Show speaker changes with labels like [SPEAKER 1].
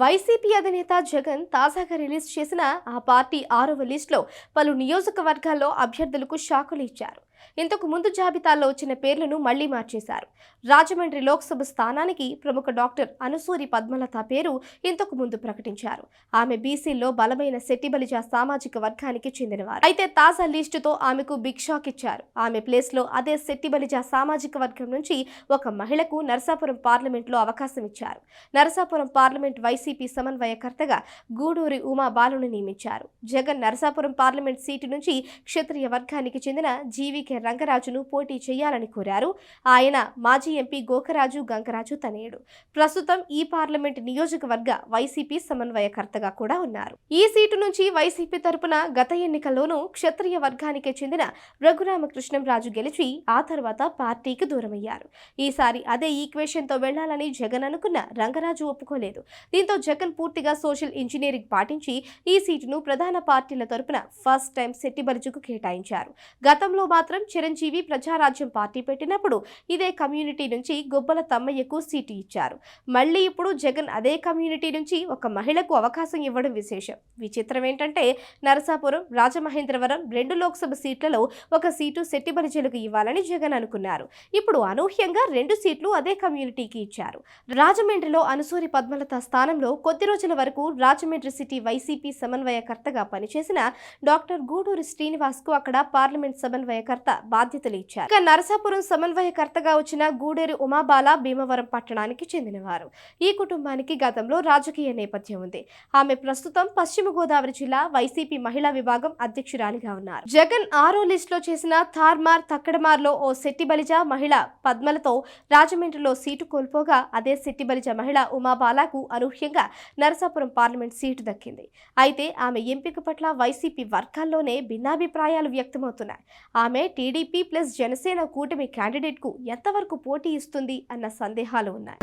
[SPEAKER 1] YCP అధినేత జగన్ తాజాగా release చేసిన ఆ పార్టీ ఆరవ లిస్టులో పలు నియోజకవర్గాల్లో అభ్యర్థులకు షాకులు ఇచ్చారు. ఇంతకు ముందు జాబితాలో వచ్చిన పేర్లను మళ్ళీ మార్చేశారు. రాజమండ్రి లోక్సభ స్థానానికి ప్రముఖ డాక్టర్ అనుసూరి పద్మలత పేరు ఇంతకు ముందు ప్రకటించారు. ఆమె బీసీలో బలమైన శెట్టిబలిజ సామాజిక వర్గానికి చెందినవారు. అయితే తాజా లిస్టుతో ఆమెకు బిగ్ షాక్ ఇచ్చారు. ఆమె ప్లేస్లో అదే శెట్టిబలిజ సామాజిక వర్గం నుంచి ఒక మహిళకు నరసాపురం పార్లమెంట్లో అవకాశం ఇచ్చారు. నరసాపురం పార్లమెంట్ వైసీపీ సమన్వయకర్తగా గూడూరి ఉమా బాలును నియమించారు. జగన్ నరసాపురం పార్లమెంట్ సీటు నుంచి క్షత్రియ వర్గానికి చెందిన జీవి జీవీకే రంగరాజును పోటీ చేయాలని కోరారు. ఆయన మాజీ ఎంపీ గోకరాజు గంగరాజు తనయుడు. ప్రస్తుతం ఈ పార్లమెంట్ నియోజకవర్గ వైసీపీ సమన్వయకర్తగా కూడా ఉన్నారు. ఈ సీటు నుంచి వైసీపీ తరపున గత ఎన్నికల్లోనూ క్షత్రియ వర్గానికి చెందిన రఘురామకృష్ణంరాజు గెలిచి ఆ తర్వాత పార్టీకి దూరమయ్యారు. ఈసారి అదే ఈక్వేషన్తో వెళ్ళాలని జగన్ అనుకున్న రంగరాజు ఒప్పుకోలేదు. దీంతో జగన్ పూర్తిగా సోషల్ ఇంజనీరింగ్ పాటించి ఈ సీటును ప్రధాన పార్టీల తరపున ఫస్ట్ టైం సెట్టిబరుజుకు కేటాయించారు. గతంలో మాత్రం చిరంజీవి ప్రజారాజ్యం పార్టీ పెట్టినప్పుడు ఇదే కమ్యూనిటీ నుంచి గొబ్బల తమ్మయ్యకు సీటు ఇచ్చారు. మళ్ళీ ఇప్పుడు జగన్ అదే కమ్యూనిటీ నుంచి ఒక మహిళకు అవకాశం ఇవ్వడం విశేషం. విచిత్రం ఏంటంటే నరసాపురం రాజమహేంద్రవరం రెండు లోక్సభ సీట్లలో ఒక సీటు శెట్టిబలిజలకు ఇవ్వాలని జగన్ అనుకున్నారు. ఇప్పుడు అనూహ్యంగా రెండు సీట్లు అదే కమ్యూనిటీకి ఇచ్చారు. రాజమండ్రిలో అనుసూరి పద్మలత స్థానంలో కొద్ది రోజుల వరకు రాజమండ్రి సిటీ వైసీపీ సమన్వయకర్తగా పనిచేసిన డాక్టర్ గూడూరి శ్రీనివాస్కు అక్కడ పార్లమెంట్ సమన్వయకర్త బాధ్యతలు ఇచ్చారు. ఇక నరసాపురం సమన్వయకర్తగా వచ్చిన గూడేరు ఉమాబాల భీమవరం పట్టణానికి చెందినవారు. ఈ కుటుంబానికి గతంలో రాజకీయ నేపథ్యం ఉంది. ఆమె ప్రస్తుతం పశ్చిమ గోదావరి జిల్లా వైసీపీ మహిళా విభాగం అధ్యక్షురాలిగా ఉన్నారు. జగన్ ఆరో లిస్ట్లో చేసిన థార్మార్ తక్కడమార్లో ఓ శెట్టిబలిజ మహిళ పద్మలతో రాజమండ్రిలో సీటు కోల్పోగా అదే శెట్టిబలిజ మహిళ ఉమాబాలకు అనూహ్యంగా నరసాపురం పార్లమెంట్ సీటు దక్కింది. అయితే ఆమె ఎంపిక పట్ల వైసీపీ వర్గాల్లోనే భిన్నాభిప్రాయాలు వ్యక్తమవుతున్నాయి. ఆమె టీడీపీ ప్లస్ జనసేన కూటమి క్యాండిడేట్కు ఎంతవరకు పోటీ ఇస్తుంది అన్న సందేహాలు ఉన్నాయి.